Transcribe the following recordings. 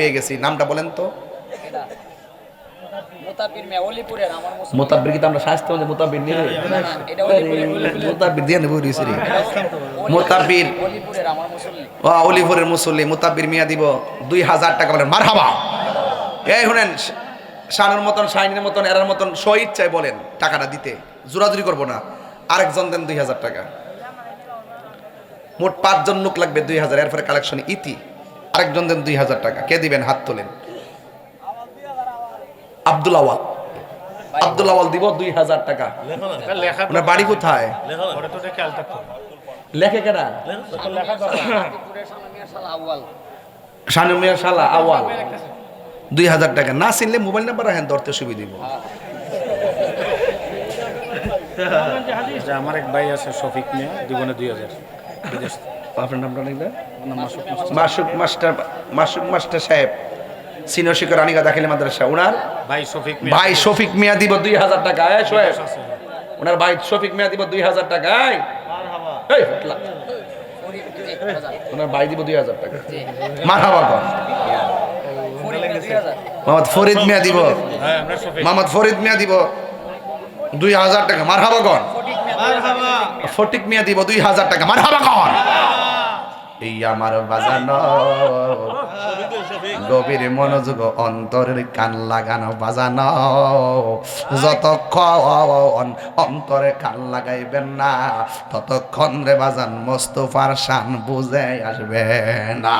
পেয়ে গেছি। নামটা বলেন তো। এটা মোতাবির মেয়ে অলিপুরের আমার মুসলিম। মোতাব্বির কি আমরা স্বাস্থ্য মধ্যে মোতাব্বির নিয়ে মোতাব্বির দিয়ে নেব রিসি মোতাব্বির। অলিপুরের আমার মুসল্লি। ও অলিভরের মুসল্লি মোতাব্বির মিয়া দিব দুই হাজার টাকা বলেন। মারহাবা। এই শুনেন শানুর মতন শাইনের মতন এরার মতন স্ব ইচ্ছায় বলেন টাকাটা দিতে। জোরাজুরি করব না। আরেকজন দেন দুই হাজার টাকা। মোট পাঁচজন লোক লাগবে দুই হাজার এরপরে কালেকশন ইতি। আরেকজন দেন দুই হাজার টাকা। কে দিবেন? হাত তোলেন। আব্দুল আওয়াল। আব্দুল আওয়াল দিব দুই হাজার টাকা। বাড়ি কোথায়? আওয়াল। দুই হাজার টাকা। না চিনলে মোবাইল নাম্বার রাখেন, ধরতে সুবিধা দিব আমার এক ভাই আছে, শফিক মিয়া। দুই হাজার। আপনার নামটা লিখবে? মাসুক মাস্টার। মাসুক মাস্টার সাহেব সিনিয়র শিক্ষক দাখিল মাদ্রাসা। ওনার ভাই শফিক ভাই শফিক মিয়া দিব দুই হাজার টাকা। ওনার ভাই শফিক মিয়া দিব দুই হাজার টাকা। ওনার ভাই দিব দুই হাজার টাকা। মারহাবা কর। মোহাম্মদ ফরিদ মিয়া দিব। হ্যাঁ মোহাম্মদ ফরিদ মিয়া দিব। দুই হাজার টাকা। মারহাবা কর। ফটিক মিয়া দিব দুই হাজার টাকা। মারহাবা কর। এই আমার বাজানো। গভীর মনোযোগ অন্তরের কান লাগানো বাজানো। যতক্ষণ অন্তরে কান লাগাইবেন না ততক্ষণ রে বাজান মোস্তফার শান বুঝে আসবে না।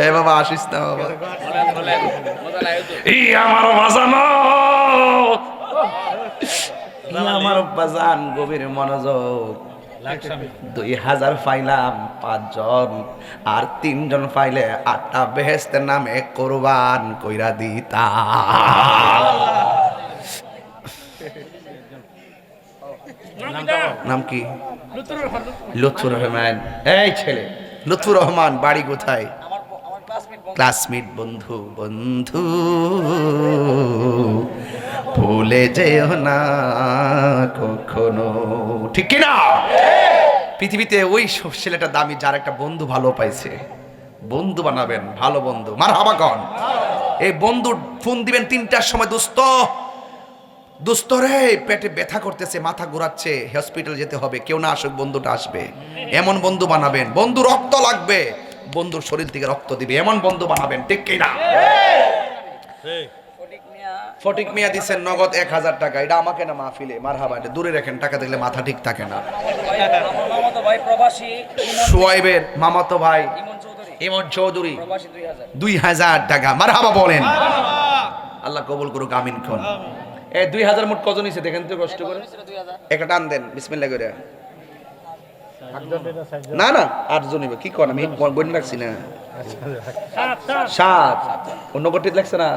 এ বাবা আসিস না বাবা। আমার বাজানো। আমার বাজান গভীর মনোযোগ। দুই হাজার পাইলাম পাঁচজন আর তিনজন পাইলে আটটা বেহেস্তের নামে কোরবান কইরা দিতা। নাম কি? লুৎফুর রহমান। এই ছেলে লুৎফুর রহমান বাড়ি কোথায়? ক্লাসমেট বন্ধু বন্ধু। ভুলে যেও না কখনো। ঠিক কি না পৃথিবীতে ওই ছেলেটা দামি যার একটা বন্ধু ভালো পাইছে। বন্ধু বানাবেন, ভালো বন্ধু। মার হাবা কন। এই বন্ধু ফোন দিবেন তিনটার সময়, দোস্ত দোস্ত রে, পেটে ব্যথা করতেছে, মাথা ঘোরাচ্ছে, হসপিটাল যেতে হবে, কেউ না আসুক, বন্ধুটা আসবে। এমন বন্ধু বানাবেন, বন্ধু রক্ত লাগবে, বন্ধুর শরীর থেকে রক্ত দিবে, এমন বন্ধু বানাবেন, ঠিক কি না ফটিক মিয়া দিচ্ছেন নগদ এক হাজার টাকা। এটা আমাকে না মাহফিলে মার হাবা এটা দূরে রাখেন, টাকা দেখলে মাথা ঠিক থাকে না। সোয়াইবের মামাতো ভাই, ইমন চৌধুরী, দুই হাজার টাকা। মার হাবা বলেন। আল্লাহ কবুল করুক, আমিন খন। এ, দুই হাজার মোট কজন হয়েছে দেখেন তো কষ্ট করে। একটা টান দেন বিসমিল্লা করে না না, আটজন। কি কর আমি বই রাখছি না। সাত। অন্য গঠিত লাগছে না?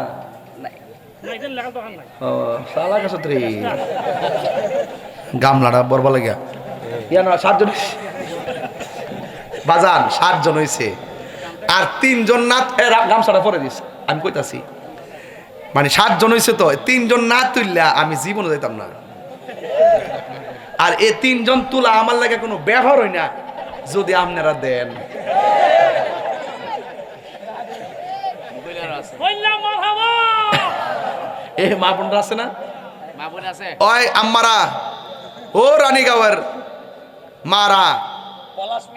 গামলাটা বরবা লাগিয়া। ইয়া না, সাতজন বাজান, সাতজন হয়েছে আর তিনজন গামছাটা পরে দিস আমি কইতাছি মানে সাতজন হয়েছে তো তিনজন না তুললা আমি জীবনে যাইতাম না। আর এ তিনজন তুলা আমার লাগে কোনো ব্যবহার হয় না যদি আপনারা দেন। এ মা বোনরা আছে না? মা বোন আছে। ওই আম্মারা ও রানীগাঁওয়ের মারা।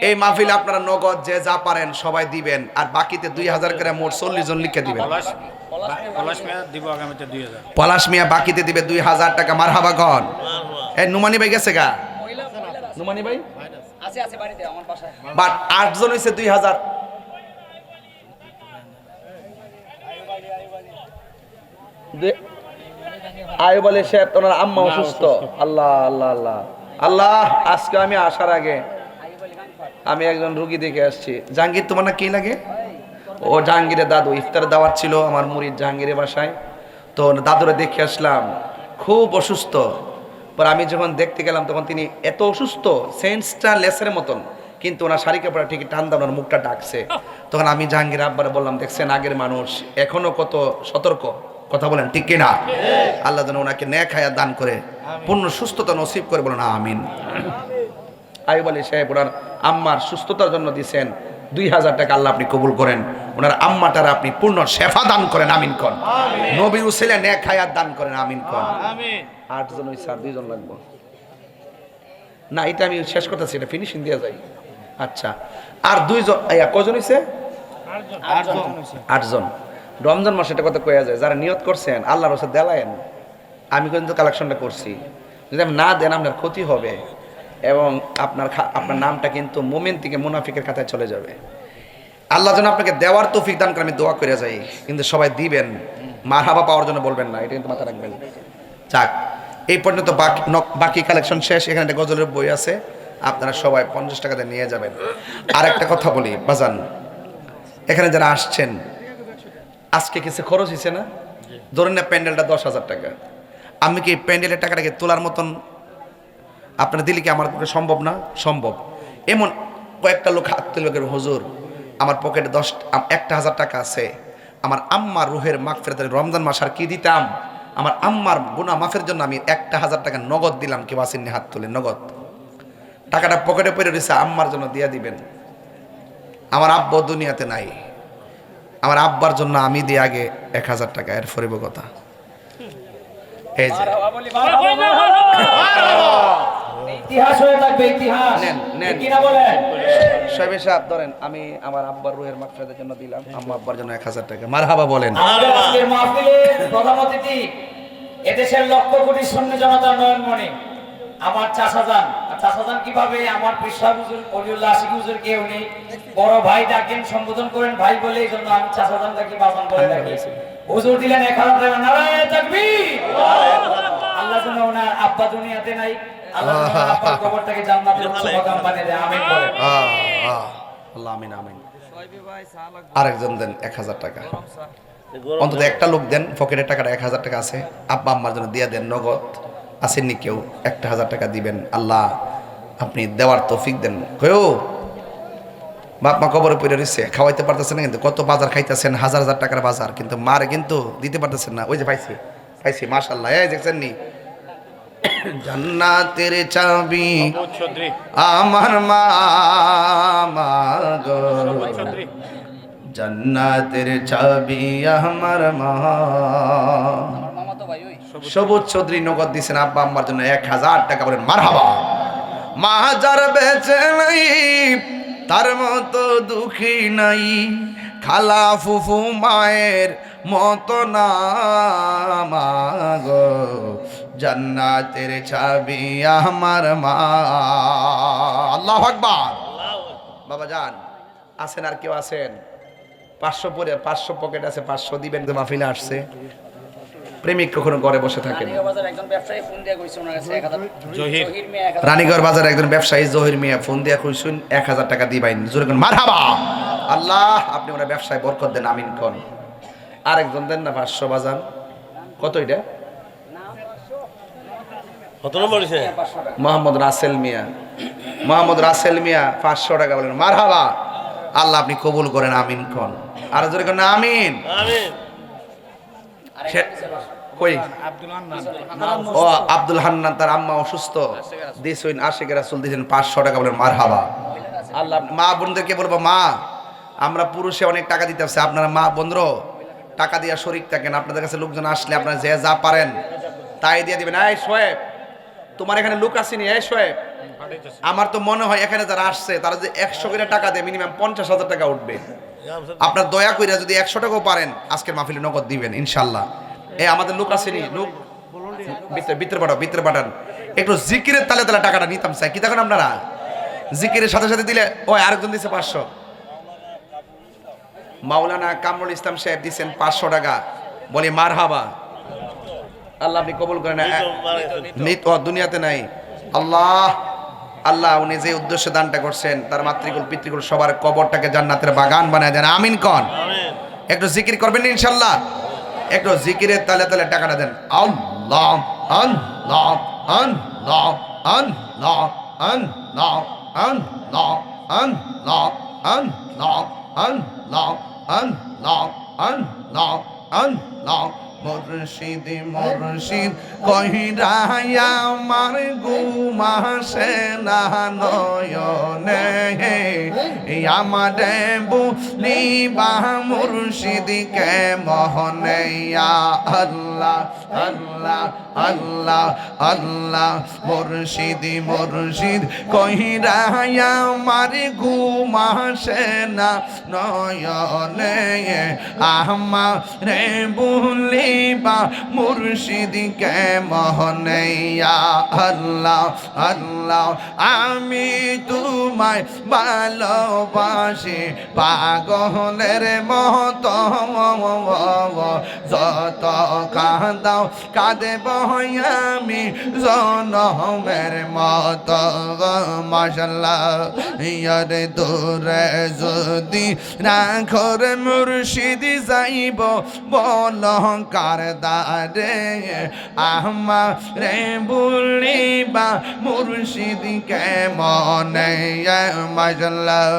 এই মাহফিলে আপনারা নগদ যে যা পারেন সবাই দিবেন আর বাকিতে দুই হাজার করে মোট চল্লিশ জন লিখে দিবেন। পলাশ মিয়া বাকিতে দিবে দুই হাজার টাকা মার হাবা কন এ নুমানি ভাই গেছে গা। নুমানি ভাই? আছে আছে বাড়িতে আমার বাসায়। বাট আটজন হয়েছে দুই হাজার। আয়ু বলে সাহেব ওনার আম্মা অসুস্থ। আল্লাহ আল্লাহ আল্লাহ। আল্লাহ আজকে আমি আসার আগে আমি একজন রুগী দেখে আসছি। জাহাঙ্গীর তোমার না কি লাগে? ও জাহাঙ্গীরের দাদু ইফতার দাওয়াত ছিল আমার মুড়ির জাহাঙ্গীরের বাসায়। তো দাদুরে দেখে আসলাম খুব অসুস্থ। পর আমি যখন দেখতে গেলাম তখন তিনি এত অসুস্থ সেন্সটা লেসের মতন। কিন্তু ওনার শাড়ি কাপড় ঠিক টান ওনার মুখটা ডাকছে। তখন আমি জাহাঙ্গীর আব্বারে বললাম দেখছেন আগের মানুষ এখনও কত সতর্ক। কথা বলেন ঠিক কিনা? আল্লাহ যেন ওনাকে ন্যাক হায়াত দান করে পূর্ণ সুস্থতা নসিব করে বলেন আমিন। আইব আলী সাহেব ওনার আম্মার সুস্থতার জন্য দিছেন দুই হাজার টাকা আল্লাহ আপনি কবুল করেন। ওনার আম্মাটার আপনি পূর্ণ শেফা দান করেন আমিন কন। নবী উসেলে ন্যাক হায়াত দান করেন আমিন কন। আটজন ওই স্যার দুইজন লাগবো। না এটা আমি শেষ করতেছি এটা ফিনিশিং দিয়ে যাই। আচ্ছা আর দুইজন কজন হইছে? আটজন। রমজান মাসে এটা কথা কয়া যায়, যারা নিয়ত করছেন, আল্লাহর রসে দেলায়েন। আমি কিন্তু কালেকশনটা করছি। যদি আপনি না দেন, আপনার ক্ষতি হবে এবং আপনার আপনার নামটা কিন্তু মোমেন থেকে মুনাফিকের খাতায় চলে যাবে। আল্লাহ যেন আপনাকে দেওয়ার তৌফিক দান করে, আমি দোয়া করে যাই। কিন্তু সবাই দিবেন, মারহাবা পাওয়ার জন্য বলবেন না, এটা কিন্তু মাথা রাখবেন। যাক, এই পর্যন্ত বাকি বাকি কালেকশন শেষ, এখানে একটা গজলের বই আছে, আপনারা সবাই পঞ্চাশ টাকাতে নিয়ে যাবেন। আর একটা কথা বলি, বাজান, এখানে যারা আসছেন আজকে কিছু খরচ হয়েছে না? ধরেন না প্যান্ডেলটা দশ হাজার টাকা। আমি কি প্যান্ডেলের টাকাটাকে তোলার মতন আপনারা দিলে কি আমার পক্ষে সম্ভব না? সম্ভব। এমন কয়েকটা লোক হাত তুলে গেল, হুজুর আমার পকেটে দশ একটা হাজার টাকা আছে। আমার আম্মার রুহের মাখ ফেরতের রমজান মাস আর কি দিতাম? আমার আম্মার গুণা মাফের জন্য আমি একটা হাজার টাকা নগদ দিলাম। কেউ আসেননি হাত তুলে নগদ। টাকাটা পকেটে পড়ে রয়েছে আম্মার জন্য দিয়ে দিবেন। আমার আব্বা দুনিয়াতে নাই। আমার আব্বার জন্য আমি দিই আগে এক হাজার টাকা এর ফরিব কথা। এই যে। ধরেন আমি আমার আব্বার রুহের জন্য দিলাম আম্মা আব্বার জন্য এক হাজার টাকা। মার হাবা বলেন প্রধান অতিথি এদেশের লক্ষ কোটি নয়নমণি। আমার চাষাজান আর চাষাজান কীভাবে? আমার পেশা হুজুর অলিউল্লাহ আশিক হুজুরকে উনি বড় ভাই ডাকেন সম্বোধন করেন ভাই বলে এই জন্য আমি চাষাজান ডাকি বাবান বলে ডাকি হুজুর দিলেন এক হাজার টাকা। নারায়ণ তাকবীর! আল্লাহ যেন ওনার আব্বা দুনিয়াতে নাই আল্লাহ যেন আব্বার কবরটাকে জান্নাতের উচ্চ বানিয়ে দেয়। আমিন আহ, আল্লাহ আমিন আমিন। আরেকজন দেন এক হাজার টাকা। অন্তত একটা লোক দেন পকেটের টাকাটা এক হাজার টাকা আছে। আব্বা আম্মার জন্য দিয়ে দেন নগদ। আসেননি কেউ একটা হাজার টাকা দিবেন আল্লাহ আপনি দেওয়ার তৌফিক দেন। কেউ বাপ মা কবরে পড়ে রয়েছে খাওয়াইতে পারতেছেন না কিন্তু কত বাজার খাইতেছেন হাজার হাজার টাকার বাজার কিন্তু মারে কিন্তু দিতে পারতেছেন না। ওই যে পাইছি পাইছি মাশাল্লাহ এই দেখছেন নি? জান্নাতের চাবি আমার মা জান্নাতের চাবি আমার মা। সবুজ চৌধুরী নগদ দিছেন আব্বা আম্মার জন্য এক হাজার টাকা বলেন, মারহাবা। মা যার বেঁচে নাই, তার মতো দুঃখী নাই, খালা ফুফু মায়ের মতো না গো জান্নাতের চাবি আমার মা। আল্লাহ আকবার। বাবা যান, আছেন আর কেউ আছেন? পাঁচশো পরে, পাঁচশো পকেট আছে, পাঁচশো দিবেন মাহফিলে আসছে। প্রেমিক কখনো ঘরে বসে থাকেন রানীগঞ্জ বাজার একজন ব্যবসায়ী ফোন দিয়ে কইছে ওনার এক হাজার জহির। জহির মিয়া এক হাজার রানীগড় বাজার একজন ব্যবসায়ী জহির মিয়া ফোন দিয়া কইছুন এক হাজার টাকা দিবাইন জোরে কোন মারহাবা! আল্লাহ আপনি ওনার ব্যবসায় বরকত দেন আমিন কোন। আরেকজন দেন না পাঁচশো বাজান। কত এটা? মোহাম্মদ রাসেল মিয়া। মোহাম্মদ রাসেল মিয়া পাঁচশো টাকা বলেন মারহাবা! আল্লাহ আপনি কবুল করেন আমিন কোন। আর জোরে কোন আমিন! কই? ও আব্দুল হান্নান তার আম্মা অসুস্থ। দিসুইন আশিক রাসুল দিয়েছেন পাঁচশো টাকা বলেন মার হাবা আল্লাহ মা বোনদেরকে বলব মা আমরা পুরুষে অনেক টাকা দিতে হচ্ছে আপনারা মা বোনরও টাকা দিয়া শরিক থাকেন। আপনাদের কাছে লোকজন আসলে আপনারা যে যা পারেন তাই দিয়ে দিবেন। এই সোয়েব তোমার এখানে লোক আসেনি এই সোয়েব আমার তো মনে হয় এখানে যারা আসছে তারা যে একশো করে টাকা দেয় মিনিমাম পঞ্চাশ হাজার টাকা উঠবে। আপনার দয়া করে যদি একশো টাকাও পারেন আজকের মাহফিলে নগদ দিবেন ইনশাল্লাহ। এ আমাদের লোক আসেনি লোক? ভিতরে পাঠাও ভিতরে পাঠান। একটু জিকিরের তালে তালে টাকাটা নিতাম চাই কি দেখেন আপনারা? জিকিরের সাথে সাথে দিলে ও আরেকজন দিছে পাঁচশো। মাওলানা কামরুল ইসলাম সাহেব দিচ্ছেন পাঁচশো টাকা। বলি মার হাবা আল্লাহ আপনি কবুল করেন। মৃত দুনিয়াতে নাই। আল্লাহ আল্লাহ উনি যে উদ্দেশ্য দানটা করছেন তার মাতৃকুল পিতৃকুল সবার কবরটাকে জান্নাতের বাগান বানায় দেন। আমিন কন। একটু জিকির করবেন ইনশাল্লাহ? একটু জিকিরের তালে তালে টাকাটা দেন আল্লাহ মুর্শিদ মুর্শিদ কহিরায়া আমার গুমাসে না, নয়নে। আমারে বুলিবা মুর্শিদ কে মোহনে আল্লাহ আল্লাহ আল্লাহ আল্লাহ, মুর্শিদ মুর্শিদ কহিরায়া আমার ঘুমাসে না, নয়নে। আমারে বুলিবা মুর্শিদ কে মোহনে ইয়া আল্লাহ আল্লাহ, আমি তোমায় ভালোবাসি। পাগলের মত যত কাঁদাও কাঁদে আমি জনমের মত। মশাল্লাহ, ইয়ারে দূরে যদি রাখর মুর্শিদি যাইব বল কার আমারে বলিবা মুর্শিদি কে মনে মশাল্লাহ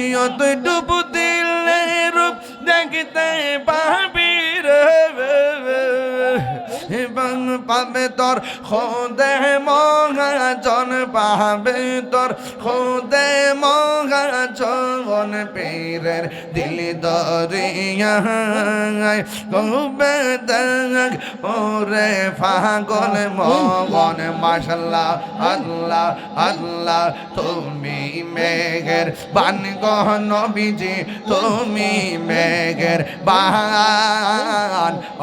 ইয়ত ডুব দিলে রূপ দেখতে পাবি রে। এবং পাবে তোর, খোদে মহাজন পাবে তোর, খোদে মহাজন পীরের দিল দরিয়ায় কবে দেখ ওরে ফাগল মগন মাশাল্লাহ, আল্লাহ আল্লাহ, তুমি মেঘের বান গহন বিজি তুমি মেঘের বান ও,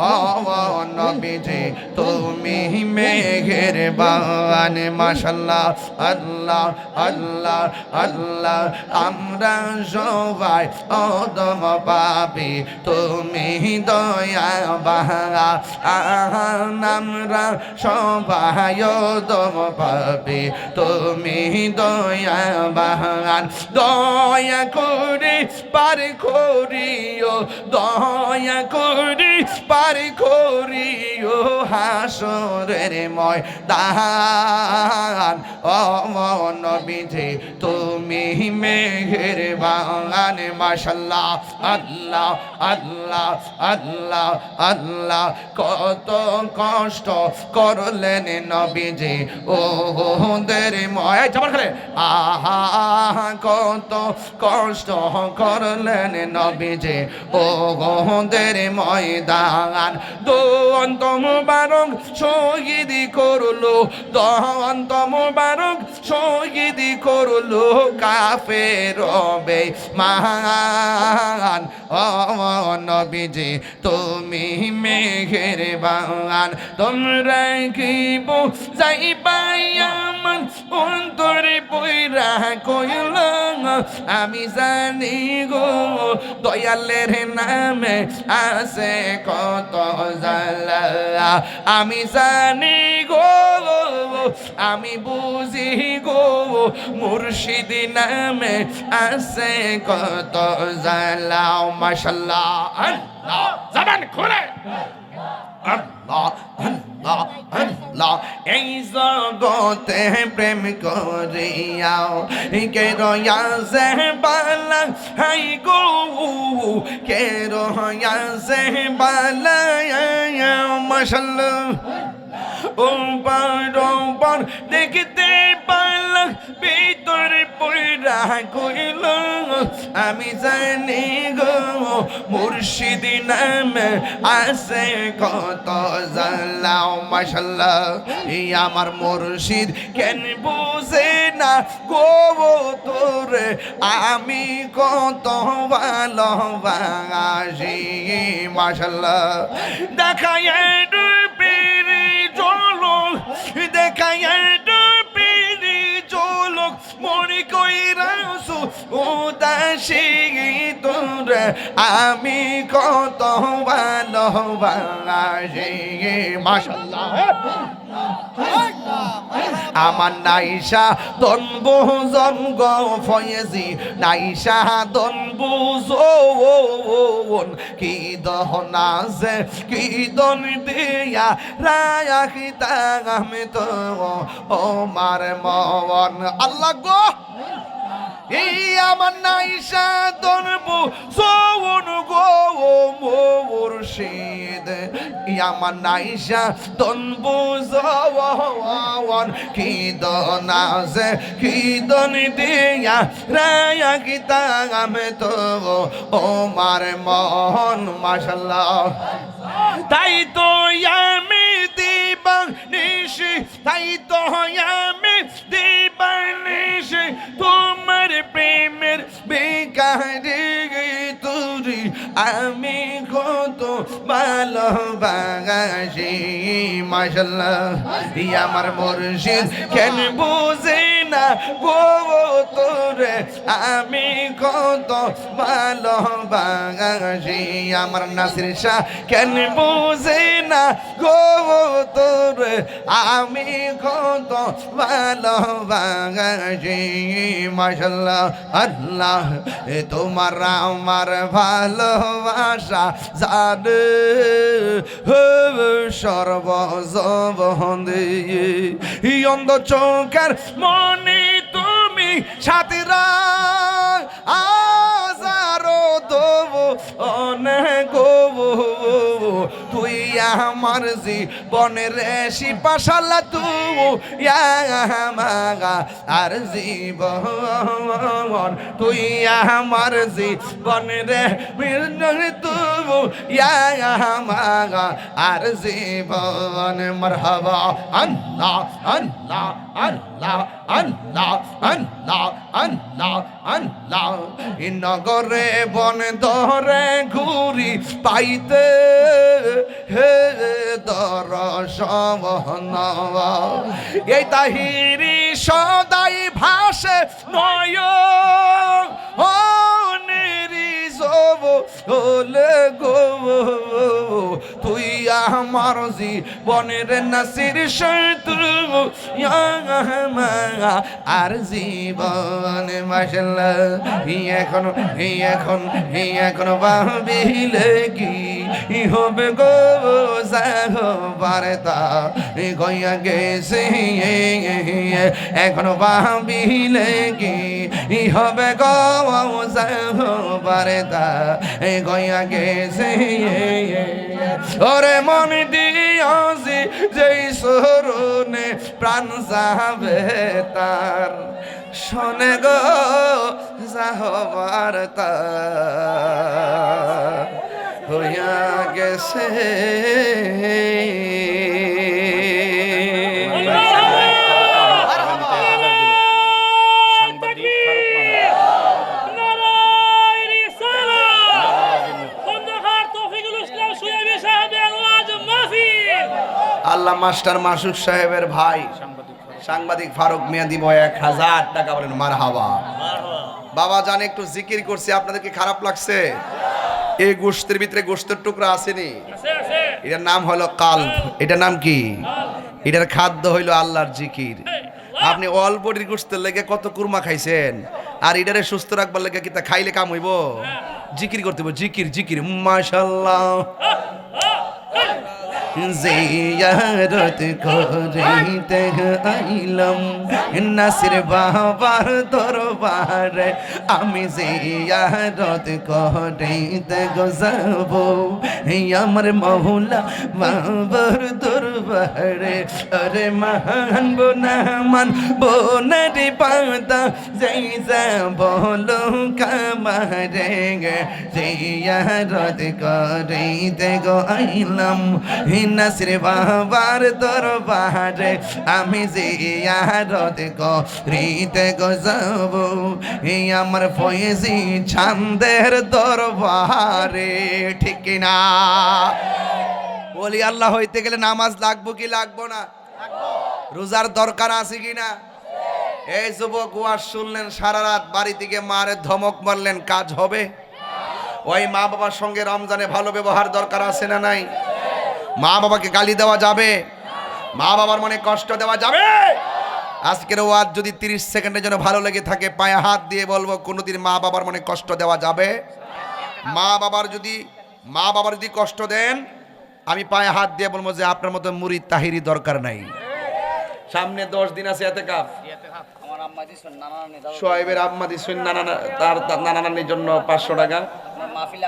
নবীজি তুমি মেঘের বান মাশাল্লাহ, আল্লাহ আল্লাহ আল্লাহ। আমরা সবাই অদম পাপি, তুমি দয়া বাহা আমরা সবাই অদম পাপি, তুমি দয়া বাহান দয়া করে পার করিও, দয়া করে পার করিও হাসরের ময় দান ও নবীজি, তুমি মেঘের বাগান মাশাল্লাহ, আল্লাহ আল্লাহ আল্লাহ আল্লাহ। কত কষ্ট করলেন নবীজি ও দের ময় জবর করে আহা, কত কষ্ট করলেন নবীজি ও দের ময়দান দন্ত মুবারক শহীদ করল দন্ত মুবারক শহীদ করল কাফের রবে ও নবীজি, তুমি মেঘের বাগান তোমরা কি যাই পাই আমার অন্তরে পয়রা কইল, আমি জানি গো, দয়ালের নামে আছে কত জালা আমি জানি গো, আমি বুঝি গো, মুর্শিদ নামে আছে কত জালা মাশাল্লাহ জবান খুলে। জগতে প্রেম করিয়াও। কে রয়াসে বালা, হাই গো, কে রয়াসে বালা মাশাল্লাহ। ও পার দেখতে পালা ভিতরে কইল আমি জানি গো, মুর্শিদ নামে আছে কত জানলাম মাশাল্লাহ। এই আমার মুর্শিদ কেন বুঝে না গো তোরে? আমি কত ভালোবাসি, মাশাল্লাহ। দেখায় আমি কত ভালোবাসি মাশাল্লাহ আমার নাইসা দনবু জঙ্গ ফয়েজি, নাইসা দনবু কি দহনা যে কি দন দিয়া রাখিতা আমি তো, ও মার মন। আল্লাহ গো, এই আমার নাইসা তনবু সৌন আমার নাইসা তনবু সৌন কি দনাজে কি দন দিয়া রায়া গীতা আমি তো, ও, মার মন মাশাল্লাহ তাই তো আমি দিবাং নিশি, তাই তো আমি দিবাং নিশি, তোমার প্রেমের বেকারে আমি কত ভালোবাসি মাশাল্লাহ আমার মুর্শিদ কেন বুঝে না আমি কত ভালোবাসি। আমার নাসির শাহ কেন বুঝে না গো তোরে? আমি কত ভালোবাসি। মাশাল্লাহ আল্লাহ তোমার আমার ভালোবাসা জানে। সর্বজবন্দে অন্ধ চৌকার মনে তুমি সাথীরা আজারো দেব অনেক তুই আমার জীবনের শিপাশালা তু মাগা, আর জীবন তুই আমার জীবনের তু মাগা, আর জীবন মরহবা, আল্লাহ আল্লাহ আল্লাহ আল্লাহ আল্লাহ আল্লাহ আল্লাহ। নগরে বন ধরে ঘুরি পাইতে হে এই তাহিরি সদাই ভাসে নয় গো তুই আমার জীবনের নাসির শত্রু আর জীবন মাসাল্লাহ এখন এখন এখন ভাবিলে কি? হবে গো বারতা গইয়া গেছে। এখন ভাবিলে কি? হবে গো বারতা গইয়া গেছে। ওরে মন দিয়াছি যেই সরুনে প্রাণ যাবে তার। শোনে গো যাহবার তার। গেছে। আল্লাহ মাস্টার মাসুক সাহেবের ভাই, সাংবাদিক ফারুক। মিয়া দিব এক হাজার টাকা বলেন মার হাওয়া বাবা জানে, একটু জিকির করছি, আপনাদের কি খারাপ লাগছে এই গোষ্ঠের ভিতরে গোষ্ঠের টুকরা আসেনি। এটার নাম হলো কাল। এটার নাম কি? এটার খাদ্য হইল আল্লাহর জিকির। আপনি অল্প গোষ্ঠের লেগে কত কুরমা খাইছেন? আর এটারে সুস্থ রাখবার লেগে কি তা খাইলে কাম হইব? জিকির করতে জিকির জিকির। মাশাল্লাহ জিয়ারত করিতে আইলাম। নাসির বাবার দরবারে আমি জিয়ারত করিতে গজাব। আমার মহুলা বাবার দরবারে। আরে মহান বোনামান বোনারি পাতা যাই বলো কামারে জিয়ারত করিতে গো আইলাম। নাসির বাবার দরবারে, আমি জিয়ারত করিতে গো এই আমার ফয়েজি ছান্দের দরবারে, ঠিক না? বলি, আল্লাহ হইতে গেলে নামাজ লাগবো কি লাগবো না? রোজার দরকার আছে কি না? এই যুবক, ওয়াজ শুনলেন, সারা রাত বাড়ি থেকে মারে ধমক মারলেন, কাজ হবে? ওই মা বাবার সঙ্গে রমজানে ভালো ব্যবহার দরকার আছে না নাই? মা বাবাকে গালি দেওয়া যাবে। মা বাবার মনে কষ্ট দেওয়া যাবে। আজকের ওয়াজ যদি তিরিশ সেকেন্ডের জন্য ভালো লেগে থাকে, পায়ে হাত দিয়ে বলব, কোনোদিন মা বাবার মনে কষ্ট দেওয়া যাবে। মা বাবার যদি, মা বাবার যদি কষ্ট দেন, আমি পায়ে হাত দিয়ে বলব যে আপনার মতো মুড়ি তাহিরি দরকার নাই। সামনে দশ দিন আছে এতে কাপ আমার আম্মা দিচ্ছেন নানা তার তার নানা নানির জন্য পাঁচশো টাকা। মাহফিলে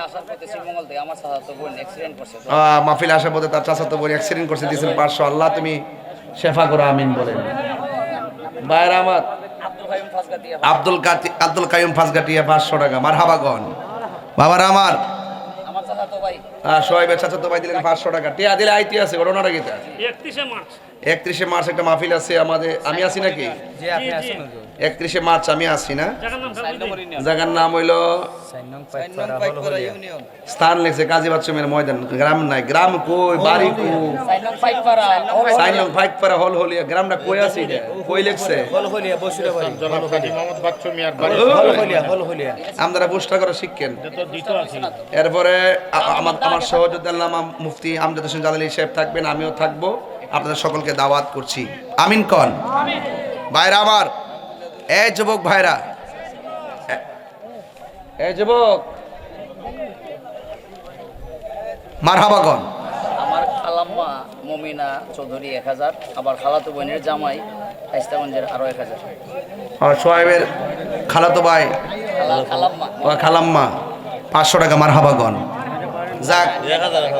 আসার পথে তার চাচাতো বোন অ্যাক্সিডেন্ট করছে দিয়েছেন পাঁচশো। আল্লাহ তুমি শেফা করো আমিন বলেন। বাইরে আমার আব্দুল আব্দুল কাইম ফাঁসগাটিয়া পাঁচশো টাকা। মার হাবাগন বাবার আমার তো ভাই আহ, সোহাইবের চাচাতো ভাই দিলেন পাঁচশো টাকা। টিয়া দিলে আইতি আছে ঘটনাটা গীতা একত্রিশে মার্চ। একত্রিশে মার্চ একটা মাহফিল আছে আমাদের আমি আছি নাকি? একত্রিশে মার্চ আমি আছি না। জায়গার নাম হইল স্থান লেখছে কাজী বাচ্চুমের ময়দান গ্রাম নাই। গ্রাম কই? বাড়ি কই? সাইনং ফাইট ফাইক পারা হল হলিয়া। গ্রামটা কই আছে কই বাড়ি। আপনারা বুঝটা করে শিখেন এরপরে আমার আমার সহযোদ্ধা আল্লামা মুফতি আমজাদ হোসেন জালালি সাহেব থাকবেন আমিও থাকব। আপনাদের সকলকে দাওয়াত করছি। আমিন কন। ভাইরা আমার এ যুবক ভাইরা। এ- যুবক। মারহাবা কন আমার খালাম্মা মমিনা চৌধুরী এক হাজার আবার খালাতো বোনের জামাই হাইস্তাগঞ্জের আরও এক হাজার। আর সোহেবের খালাতো ভাই খালাম্মা। ও খালাম্মা পাঁচশো টাকা মারহাবা কন যাক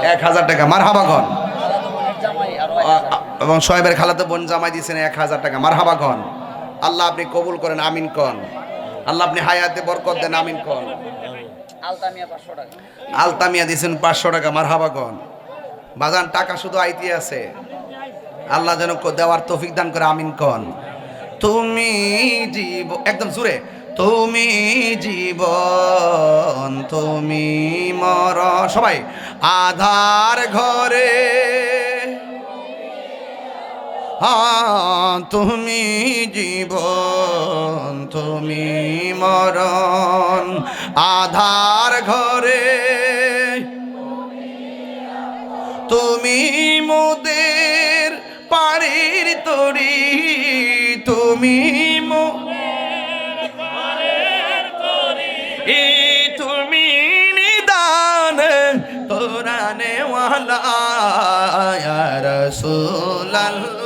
এক হাজার টাকা মারহাবা কন খালাতো বোনের জামাই আরও এক আ- হাজার আ- এবং সোহেবের খালাতো বোন জামাই দিয়েছেন এক হাজার টাকা মারহাবা কন আল্লাহ আপনি কবুল করেন আমিন কন। আল্লাহ আপনি হায়াতে বরকত দেন আমিন কন। আলতামিয়া দিয়েছেন পাঁচশো টাকা মারহাবা কন। বাজান টাকা শুধু আইতে আছে। আল্লাহ যেন দেওয়ার তৌফিক দান করে আমিন কন। তুমি জীব একদম জুড়ে তুমি জীবন তুমি মর সবাই আধার ঘরে তুমি জীবন, তুমি মরণ। আধার ঘরে তুমি মোদের পাড়ির তরি, তুমি তুমি নিদান তোরানে ওয়ালা রসুল্লাহ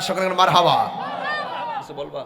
সকলে মার হাওয়া বলবা?